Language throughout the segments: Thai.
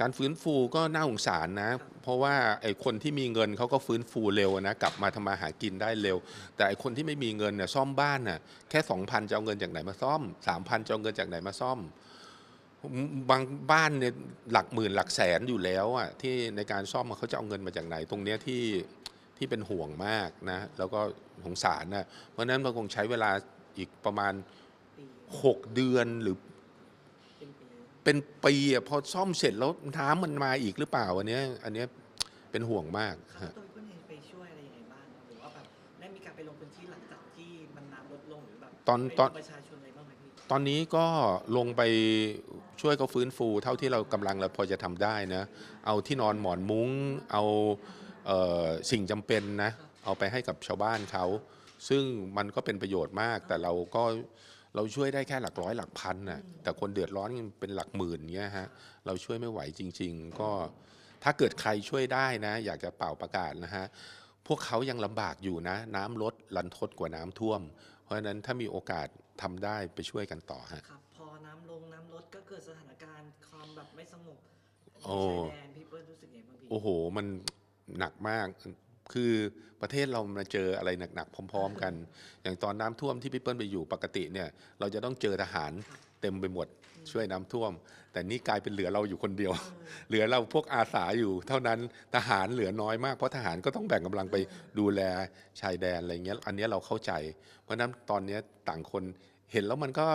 การฟื้นฟูก็น่าสงสารนะ เพราะว่าไอ้คนที่มีเงินเขาก็ฟื้นฟูเร็วนะกลับมาทำมาหากินได้เร็ว แต่ไอ้คนที่ไม่มีเงินเนี่ยซ่อมบ้านน่ะแค่สองพันจะเอาเงินจากไหนมาซ่อมสามพันจะเอาเงินจากไหนมาซ่อม บางบ้านเนี่ยหลักหมื่นหลักแสนอยู่แล้วอะที่ในการซ่อมเขาจะเอาเงินมาจากไหนตรงเนี้ยที่ที่เป็นห่วงมากนะ แล้วก็สงสารนะเพราะฉะนั้นมันคงใช้เวลาอีกประมาณ 6 เดือนหรือ เป็นปีเป็นปีอะพอซ่อมเสร็จแล้วน้ำมันมาอีกหรือเปล่าอันเนี้ยอันเนี้ยเป็นห่วงมากครับฮะ ตัวพี่เปิ้ลเองไปช่วยอะไรยังไงบ้างครับหรือว่าแบบได้มีการไปลงพื้นที่หลังจากที่มันน้ำลดลงหรือแบบตอนไปตอน ดูประชาชนอะไรบ้างไหมพี่ตอนนี้ก็ลงไปช่วยเขาฟื้นฟู เท่าที่เรากำลังเราพอจะทำได้นะ เอาที่นอนหมอนมุ้ง เอาเอ่อสิ่งจำเป็นนะ เอาไปให้กับชาวบ้านเขา ซึ่งมันก็เป็นประโยชน์มาก แต่เราก็ เราช่วยได้แค่หลักร้อยหลักพันน่ะแต่คนเดือดร้อนเป็นหลักหมื่นเงี้ยฮะเราช่วยไม่ไหวจริง ๆ ก็ถ้าเกิดใครช่วยได้นะ อยากจะเป่าประกาศนะฮะพวกเขายังลำบากอยู่นะ น้ำลดลันทดกว่าน้ำท่วม เพราะฉะนั้นถ้ามีโอกาสทำได้ไปช่วยกันต่อฮะครับพอน้ำลงน้ำลดก็เกิดสถานการณ์ความแบบไม่สงบโอ้ชายแดนพี่เปิ้ลรู้สึกไงบ้างพี่โอ้โหมันหนักมาก คือประเทศเรามาเจออะไรหนักๆพร้อม ๆ กัน อย่างตอนน้ำท่วมที่พี่เปิ้ลไปอยู่ปกติเนี่ย เราจะต้องเจอทหารเต็มไปหมดช่วยน้ำท่วม แต่นี่กลายเป็นเหลือเราอยู่คนเดียว เหลือเราพวกอาสาอยู่ เท่านั้นทหารเหลือน้อยมากเพราะทหารก็ต้องแบ่งกำลังไปดูแลชายแดนอะไรเงี้ยอันนี้เราเข้าใจ เพราะนั้นตอนนี้ต่างคนเห็นแล้วมันก็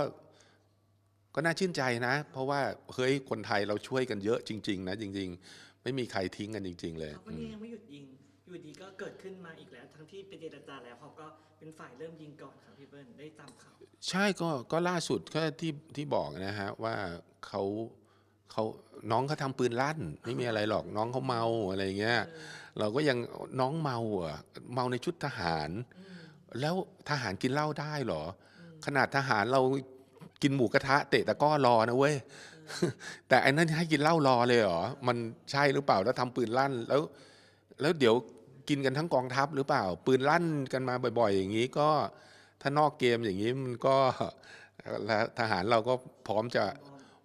ก็น่าชื่นใจนะ เพราะว่าเฮ้ยคนไทยเราช่วยกันเยอะจริง ๆ นะจริง ๆ ไม่มีใครทิ้งกันจริง ๆ เลยครันนี้ยังไม่หยุดยิง อยู่ดีก็เกิดขึ้นมาอีกแล้ว ทั้งที่เป็นเจรจาแล้วเขาก็เป็นฝ่ายเริ่มยิงก่อนครับพี่เปิ้ลได้ตามข่าวใช่ก็ก็ล่าสุดก็ที่ที่บอกนะฮะว่าเขาเขาน้องเขาทำปืนลั่น ไม่มีอะไรหรอกน้องเขาเมาอะไรเงี้ยเราก็ยังน้องเมาอะเมาในชุดทหาร แล้วทหารกินเหล้าได้เหรอ ขนาดทหารเรากินหมูกระทะเตะตะกร้อรอนะเว้ยแต่อันนั้นให้กินเหล้ารอเลยเหรอ มันใช่หรือเปล่าแล้วทำปืนลั่นแล้ว แล้วเดี๋ยวกินกันทั้งกองทัพหรือเปล่า ปืนลั่นกันมาบ่อย ๆ อย่างนี้ก็ถ้านอกเกมอย่างนี้มันก็แล้วทหารเราก็พร้อมจะ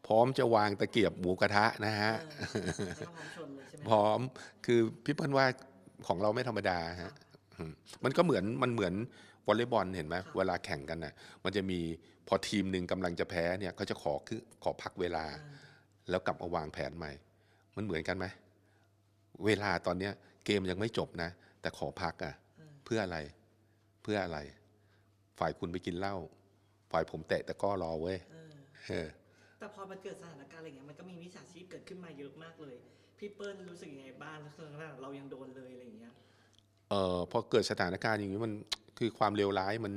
พร้อมจะวางตะเกียบหมูกระทะนะฮะให้พร้อมชนเลยใช่ไหมพร้อมคือพี่เปิ้ลว่าของเราไม่ธรรมดาฮะอืมมันก็เหมือนมันเหมือนวอลเลย์บอลเห็นไหมเวลาแข่งกันน่ะมันจะมีพอทีมหนึ่งกำลังจะแพ้เนี่ยก็จะขอคือขอพักเวลา แล้วกลับมาวางแผนใหม่ มันเหมือนกันไหมเวลาตอนเนี้ย เกมยังไม่จบนะ แต่ขอพักอะ เพื่ออะไร เพื่ออะไร ฝ่ายคุณไปกินเหล้าฝ่ายผมเตะตะกร้อรอเว้ยเออเออแต่พอมันเกิดสถานการณ์อะไรเงี้ยมันก็มีมิจฉาชีพเกิดขึ้นมาเยอะมากเลย พี่เปิ้ลรู้สึกยังไงบ้างแล้วตอนนั้นเรายังโดนเลยอะไรอย่างเงี้ยเอ่อพอเกิดสถานการณ์อย่างนี้มันคือความเลวร้ายมัน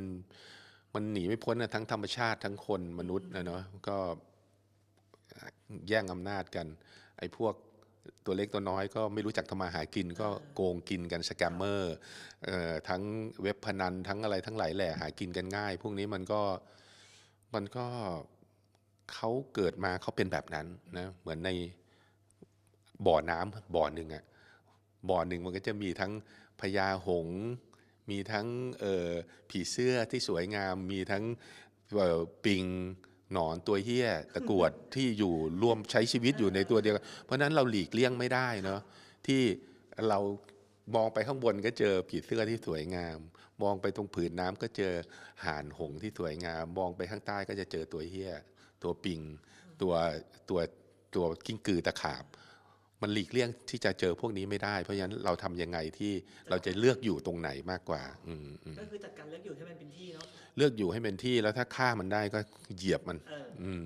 มันหนีไม่พ้นนะทั้งธรรมชาติทั้งคนมนุษย์นะเนาะก็แย่งอำนาจกัน ไอ้พวก ตัวเล็กตัวน้อยก็ไม่รู้จักทำมาหากินก็โกงกินกันสแกมเมอร์เอ่อทั้งเว็บพนันทั้งอะไรทั้งหลายแหล่หากินกันง่าย พวกนี้มันก็มันก็เขาเกิดมาเขาเป็นแบบนั้นนะเหมือนในบ่อน้ำบ่อหนึ่งอะบ่อหนึ่งมันก็จะมีทั้งพญาหงส์มีทั้งเอ่อผีเสื้อที่สวยงาม มีทั้งเอ่อปิง หนอนตัวเหี้ยตะกรวดที่อยู่ร่วมใช้ชีวิตอยู่ในตัวเดียวกันเพราะนั้นเราหลีกเลี่ยงไม่ได้เนาะที่เรามองไปข้างบนก็เจอผีเสื้อที่สวยงาม มองไปตรงผืนน้ำก็เจอห่านหงส์ที่สวยงาม มองไปข้างใต้ก็จะเจอตัวเหี้ย ตัวปิง ตัวตัวตัวกิ้งกือตะขาบ มันหลีกเลี่ยงที่จะเจอพวกนี้ไม่ได้ เพราะฉะนั้นเราทำยังไงที่เราจะเลือกอยู่ตรงไหนมากกว่าอืมอืมก็คือจัดการเลือกอยู่ให้มันเป็นที่เนาะเลือกอยู่ให้เป็นที่แล้วถ้าฆ่ามันได้ก็เหยียบมันเอออืม